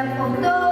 Небо хто.